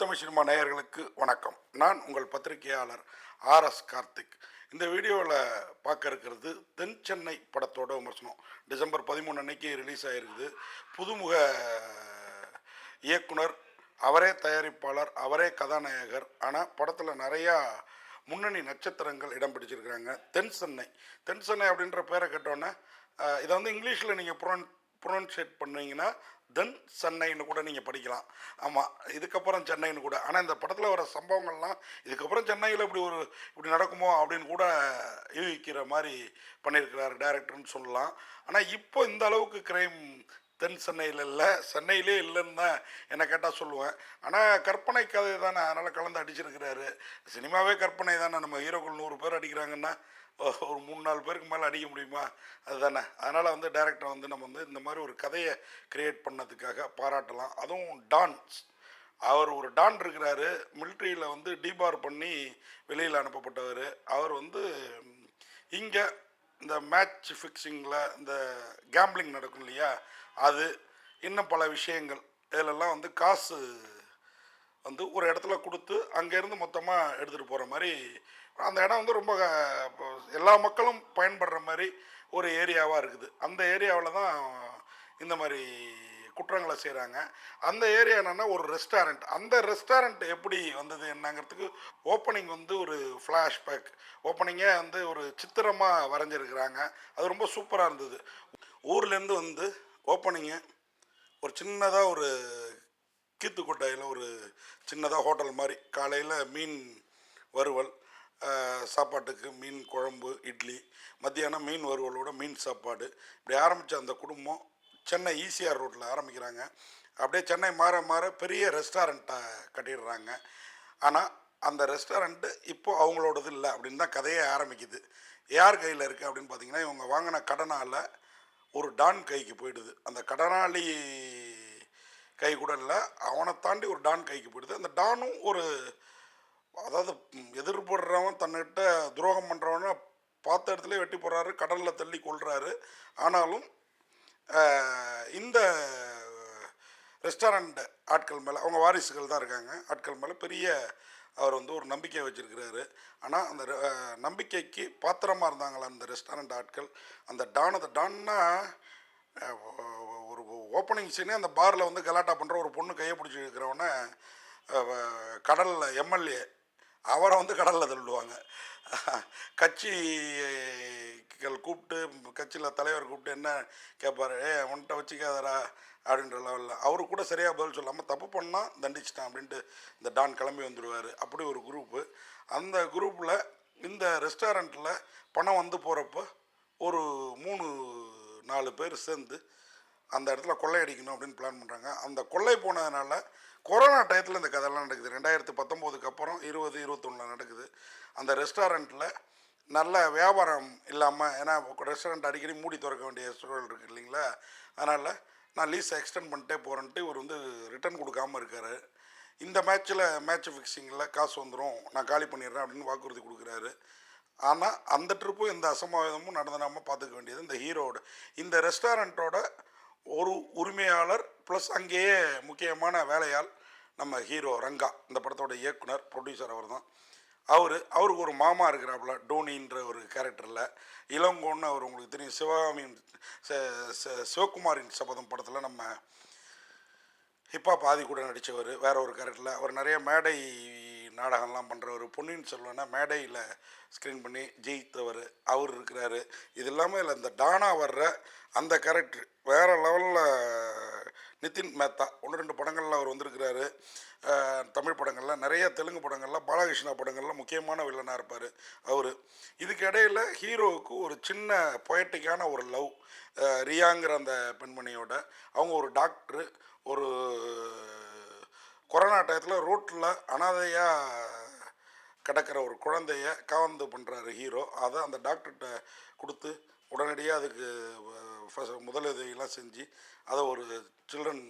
Tamil cinema நேயர்களுக்கு வணக்கம். நான் உங்கள் பத்திரிகையாளர் ஆர் எஸ் கார்த்திக். இந்த வீடியோவில் பார்க்க இருக்கிறது தென் சென்னை படத்தோட விமர்சனம். டிசம்பர் பதிமூணு அன்னைக்கு ரிலீஸ் ஆகிருக்குது புதுமுக இயக்குனர் அவரே தயாரிப்பாளர் அவரே கதாநாயகர். ஆனால் படத்தில் நிறையா முன்னணி நட்சத்திரங்கள் இடம் பிடிச்சிருக்கிறாங்க. தென் சென்னை. தென் சென்னை அப்படின்ற பேரை கேட்டோன்னே இதை வந்து இங்கிலீஷில் நீங்கள் ப்ரொன் ப்ரொனன்சியேட் பண்ணீங்கன்னா தென் சென்னைன்னு கூட நீங்கள் படிக்கலாம். ஆமாம் இதுக்கப்புறம் சென்னைன்னு கூட. ஆனால் இந்த படத்தில் வர சம்பவங்கள்லாம் இதுக்கப்புறம் சென்னையில் இப்படி ஒரு இப்படி நடக்குமோ அப்படின்னு கூட யூகிக்கிற மாதிரி பண்ணியிருக்கிறார் டேரக்டர்னு சொல்லலாம். ஆனால் இப்போ இந்த அளவுக்கு கிரைம் தென் சென்னையில் இல்லை சென்னையிலே இல்லைன்னு தான் என்னை கேட்டால் சொல்லுவேன். ஆனால் கற்பனை கதை தானே அதனால் கலந்து அடிச்சிருக்கிறாரு. சினிமாவே கற்பனை தானே. நம்ம ஹீரோக்கள் நூறு பேர் அடிக்கிறாங்கன்னா ஒரு மூணு நாலு பேருக்கு மேலே அடிக்க முடியுமா? அதுதானே. அதனால் வந்து டேரக்டர் வந்து நம்ம வந்து இந்த மாதிரி ஒரு கதையை கிரியேட் பண்ணதுக்காக பாராட்டலாம். அதுவும் டான்ஸ் அவர் ஒரு டான் இருக்கிறாரு. மிலிட்ரியில் வந்து டிபார் பண்ணி வெளியில் அனுப்பப்பட்டவர். அவர் வந்து இங்கே இந்த மேட்ச் ஃபிக்ஸிங்கில் இந்த கேம்பிளிங் நடக்கும் இல்லையா? அது இன்னும் பல விஷயங்கள். இதிலெல்லாம் வந்து காசு வந்து ஒரு இடத்துல கொடுத்து அங்கேருந்து மொத்தமாக எடுத்துகிட்டு போகிற மாதிரி அந்த இடம் வந்து ரொம்ப எல்லா மக்களும் பயன்படுற மாதிரி ஒரு ஏரியாவாக இருக்குது. அந்த ஏரியாவில் தான் இந்த மாதிரி குற்றங்களை செய்கிறாங்க அந்த ஏரியா என்னென்னா ஒரு ரெஸ்டாரண்ட். அந்த ரெஸ்டாரண்ட் எப்படி வந்தது என்னங்கிறதுக்கு ஓப்பனிங் வந்து ஒரு ஃப்ளாஷ்பேக். ஓப்பனிங்கே வந்து ஒரு சித்திரமாக வரைஞ்சிருக்கிறாங்க. அது ரொம்ப சூப்பராக இருந்தது. ஊர்லேருந்து வந்து ஓப்பனிங்கு ஒரு சின்னதாக ஒரு கீத்துக்கோட்டையில் ஒரு சின்னதாக ஹோட்டல் மாதிரி காலையில் மீன் வறுவல் சாப்பாட்டுக்கு மீன் குழம்பு இட்லி மத்தியானம் மீன் வறுவலோட மீன் சாப்பாடு. இப்படி ஆரம்பித்த அந்த குடும்பம் சென்னை ஈசிஆர் ரோட்டில் ஆரம்பிக்கிறாங்க. அப்படியே சென்னை மாற மாற பெரிய ரெஸ்டாரண்ட்டை கட்டிடுறாங்க. ஆனால் அந்த ரெஸ்டாரண்ட்டு இப்போ அவங்களோடது இல்லை அப்படின்னு தான் கதையே ஆரம்பிக்குது. யார் கையில் இருக்குது அப்படின்னு பார்த்தீங்கன்னா இவங்க வாங்கின கடனால் ஒரு டான் கைக்கு போயிடுது. அந்த கடனாளி கை கூட இல்லை அவனை தாண்டி ஒரு டான் கைக்கு போயிடுது. அந்த டானும் ஒரு அதாவது ம், வெட்டி போடுறாரு கடலில் தள்ளி கொள்கிறாரு ஆனாலும் இந்த ரெஸ்டாரண்ட் ஆட்கள் மேலே அவங்க வாரிசுகள் தான் இருக்காங்க. ஆட்கள் மேலே பெரிய அவர் வந்து ஒரு நம்பிக்கை வச்சுருக்கிறாரு. ஆனால் அந்த நம்பிக்கைக்கு பாத்திரமாக இருந்தாங்களா அந்த ரெஸ்டாரண்ட் ஆட்கள்? அந்த டான் அந்த டான்னா ஒரு ஓப்பனிங் சீனே அந்த பாரில் வந்து கலாட்டா பண்ணுற ஒரு பொண்ணு கையை பிடிச்சி இருக்கிறவன கடலில் எம்எல்ஏ அவரை வந்து கடலில் தள்ளிடுவாங்க கட்சிகள் கூப்பிட்டு கட்சியில் தலைவர் கூப்பிட்டு என்ன கேட்பாரு ஏ உன்கிட்ட வச்சுக்காதடா அப்படின்ற லெவலில் அவரு கூட சரியாக பதில் சொல்லாமல் தப்பு பண்ணால் தண்டிச்சிட்டான் அப்படின்ட்டு இந்த டான் கிளம்பி வந்துடுவார் அப்படி ஒரு குரூப்பு அந்த குரூப்பில் இந்த ரெஸ்டாரண்ட்டில் பணம் வந்து போகிறப்போ ஒரு மூணு நாலு பேர் சேர்ந்து அந்த இடத்துல கொள்ளையடிக்கணும் அப்படின்னு பிளான் பண்ணுறாங்க அந்த கொள்ளை போனதுனால கொரோனா டயத்தில் இந்த கதையெல்லாம் நடக்குது. ரெண்டாயிரத்து பத்தொம்போதுக்கு அப்புறம் இருபது இருபத்தொன்னில் நடக்குது. அந்த ரெஸ்டாரண்ட்டில் நல்ல வியாபாரம் இல்லாமல் ஏன்னா ரெஸ்டாரண்ட் அடிக்கடி மூடி திறக்க வேண்டிய சூழல் இருக்குது இல்லைங்களா? அதனால் நான் லீஸை எக்ஸ்டெண்ட் பண்ணிட்டே போகிறேன்ட்டு இவர் வந்து ரிட்டர்ன் கொடுக்காம இருக்காரு. இந்த மேட்ச்சில் மேட்ச் ஃபிக்ஸிங்கில் காசு வந்துடும் நான் காலி பண்ணிடுறேன் அப்படின்னு வாக்குறுதி கொடுக்குறாரு. ஆனால் அந்த ட்ரிப்பும் எந்த அசம்பாவிதமும் நடந்துடாமல் பார்த்துக்க வேண்டியது இந்த ஹீரோவோட இந்த ரெஸ்டாரண்ட்டோட ஒரு உரிமையாளர் ப்ளஸ் அங்கேயே முக்கியமான வேலையாள் நம்ம ஹீரோ ரங்கா. இந்த படத்தோட இயக்குனர் ப்ரொடியூசர் அவர் தான் அவர் அவருக்கு ஒரு மாமா இருக்கிறாப்புல டோனின்ற ஒரு கேரக்டரில் இளங்கோன்னு அவர் உங்களுக்கு தெரியும். சிவகாமியின் ச- சிவகுமாரின் சபதம் படத்தில் நம்ம ஹிப்ஹாப் ஆதி கூட நடித்தவர் வேற ஒரு கேரக்டரில் அவர் நிறைய மேடை நாடகம்லாம் பண்ணுறவர் பொன்னியின் செல்வனை மேடையில் ஸ்க்ரீன் பண்ணி ஜெயித்தவர் அவர் இருக்கிறாரு. இது இல்லாமல் இல்லை இந்த டானா வர்ற அந்த கேரக்டர் வேறு லெவலில் நிதின் மேத்தா. ஒன்று ரெண்டு படங்களில் அவர் வந்திருக்கிறாரு. தமிழ் படங்களில் நிறைய தெலுங்கு படங்களில் பாலகிருஷ்ணா படங்களில் முக்கியமான வில்லனாக இருப்பார் அவர். இதுக்கு இடையில் ஹீரோவுக்கு ஒரு சின்ன பொயட்டிக்கான ஒரு லவ் ரியாங்கிற அந்த பெண்மணியோட. அவங்க ஒரு டாக்டரு ஒரு கொரோனா டயத்தில் ரோட்டில் அனாதையாக கிடக்கிற ஒரு குழந்தைய காவந்து பண்ணுறாரு ஹீரோ. அதை அந்த டாக்டர்கிட்ட கொடுத்து உடனடியாக அதுக்கு ஃபஸ்ட் முதலுதவியெல்லாம் செஞ்சு அதை ஒரு சில்ட்ரன்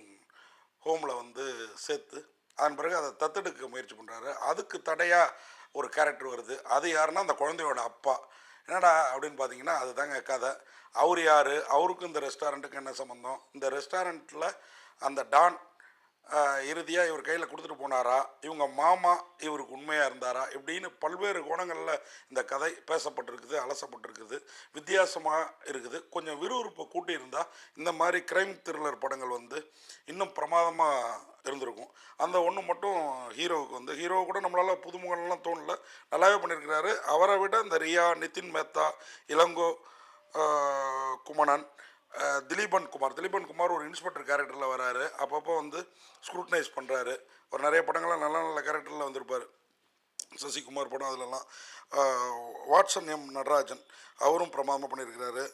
ஹோமில் வந்து சேர்த்து அதன் பிறகு அதை தத்தெடுக்க முயற்சி பண்ணுறாரு அதுக்கு தடையாக ஒரு கேரக்டர் வருது. அது யாருன்னா அந்த குழந்தையோட அப்பா. என்னடா அப்படின்னு பார்த்தீங்கன்னா அதுதாங்க கதை. அவர் யார்? அவருக்கும் இந்த ரெஸ்டாரண்ட்டுக்கு என்ன சம்மந்தம் இந்த ரெஸ்டாரண்ட்டில் அந்த டான் இறுதியாக இவர் கையில் கொடுத்துட்டு போனாரா? இவங்க மாமா இவருக்கு உண்மையாக இருந்தாரா? இப்படின்னு பல்வேறு கோணங்களில் இந்த கதை பேசப்பட்டிருக்குது அலசப்பட்டிருக்குது வித்தியாசமாக இருக்குது. கொஞ்சம் விறுவிறுப்பை கூட்டியிருந்தால் இந்த மாதிரி கிரைம் த்ரில்லர் படங்கள் வந்து இன்னும் பிரமாதமாக இருந்திருக்கும். அந்த ஒன்று மட்டும் ஹீரோவுக்கு வந்து ஹீரோ கூட நம்மளால் புதுமுகம்லாம் தோணல. நல்லாவே பண்ணியிருக்கிறாரு. அவரை விட இந்த ரியா நிதின் மேத்தா இளங்கோ குமணன் திலீபன் குமார். திலீபன் குமார் ஒரு இன்ஸ்பெக்டர் கேரக்டரில் வராரு. அப்பப்போ வந்து ஸ்க்ரூட்டனைஸ் பண்ணுறாரு ஒரு நிறைய படங்கள்லாம் நல்ல நல்ல கேரக்டரில் வந்திருப்பார். சசிகுமார் படம் அதிலலாம். வாட்ஸன் எம் நடராஜன் அவரும் பிரமாதமாக பண்ணியிருக்கிறாரு.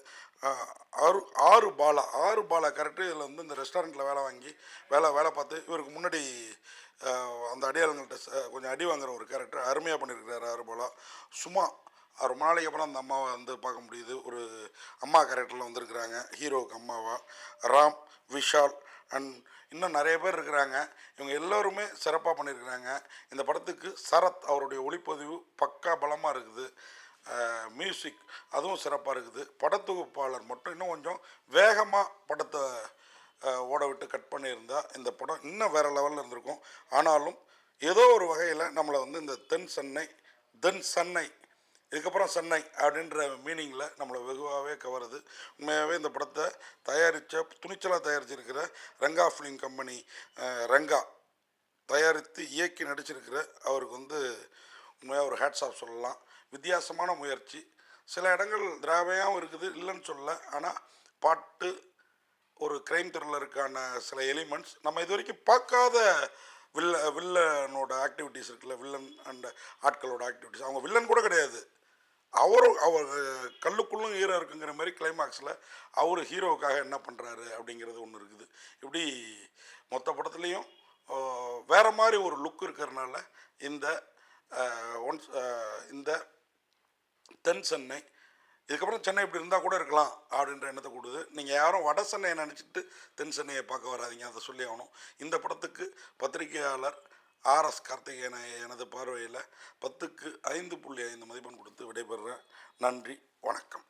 ஆறு ஆறு பாலா ஆறு பாலா கேரக்டர் இதில் வந்து இந்த ரெஸ்டாரண்ட்டில் வேலை வாங்கி வேலை வேலை பார்த்து இவருக்கு முன்னாடி அந்த அடையாளங்கள்கிட்ட ச- கொஞ்சம் அடி வாங்குற ஒரு கேரக்டர் அருமையாக பண்ணியிருக்கிறாரு ஆறு பாலா. சும்மா ரொம்ப நாளைக்கு அப்புறம் அந்த அம்மாவை வந்து பார்க்க முடியுது. ஒரு அம்மா கேரக்டரில் வந்திருக்கிறாங்க. ஹீரோவுக்கு அம்மாவா. ராம் விஷால் அண்ட் இன்னும் நிறைய பேர் இருக்கிறாங்க. இவங்க எல்லோருமே சிறப்பாக பண்ணியிருக்கிறாங்க. இந்த படத்துக்கு சரத் அவருடைய ஒளிப்பதிவு பக்கா பலமாக இருக்குது. மியூசிக் அதுவும் சிறப்பாக இருக்குது. படத்தொகுப்பாளர் மட்டும் இன்னும் கொஞ்சம் வேகமாக படத்தை ஓட விட்டு கட் பண்ணியிருந்தா இந்த படம் இன்னும் வேறு லெவலில் இருந்திருக்கும். ஆனாலும் ஏதோ ஒரு வகையில் நம்மளை வந்து இந்த தென் சென்னை தென் சென்னை இதுக்கப்புறம் சென்னை அப்படின்ற மீனிங்கில் நம்மளை வெகுவாகவே கவருது. உண்மையாகவே இந்த படத்தை தயாரித்த துணிச்சலாக தயாரிச்சிருக்கிற ரங்கா ஃபிலிம் கம்பெனி ரங்கா தயாரித்து இயக்கி நடிச்சிருக்கிற அவருக்கு வந்து உண்மையாக ஒரு ஹேட்ஸ் ஆஃப் சொல்லலாம். வித்தியாசமான முயற்சி. சில இடங்கள் திராவையாகவும் இருக்குது இல்லைன்னு சொல்ல. ஆனால் பாட்டு ஒரு கிரைம் த்ரில்லருக்கான சில எலிமெண்ட்ஸ் நம்ம இது வரைக்கும் பார்க்காத வில்ல வில்லனோட ஆக்டிவிட்டீஸ் இருக்குல்ல வில்லன் அண்ட் ஆட்களோட ஆக்டிவிட்டீஸ் அவங்க வில்லன் கூட கிடையாது. அவரும் அவர் கல்லுக்குள்ளும் ஹீரோ இருக்குங்கிற மாதிரி கிளைமாக்ஸில் அவர் ஹீரோவுக்காக என்ன பண்ணுறாரு அப்படிங்கிறது ஒன்று இருக்குது. இப்படி மொத்த படத்துலேயும் வேறு மாதிரி ஒரு லுக் இருக்கிறதுனால இந்த ஒன்ஸ் இந்த தென் சென்னை இதுக்கப்புறம் சென்னை இப்படி இருந்தால் கூட இருக்கலாம் அப்படின்ற எண்ணத்தை கொடுக்குது நீங்கள் யாரும் வட சென்னையை நினச்சிட்டு தென் சென்னையை பார்க்க வராதீங்க அதை சொல்லி ஆகணும். இந்த படத்துக்கு பத்திரிகையாளர் ஆர்எஸ் கார்த்திகேயனை எனது பார்வையில் பத்துக்கு ஐந்து புள்ளி ஐந்து மதிப்பெண் கொடுத்து விடைபெறுகிறேன். நன்றி வணக்கம்.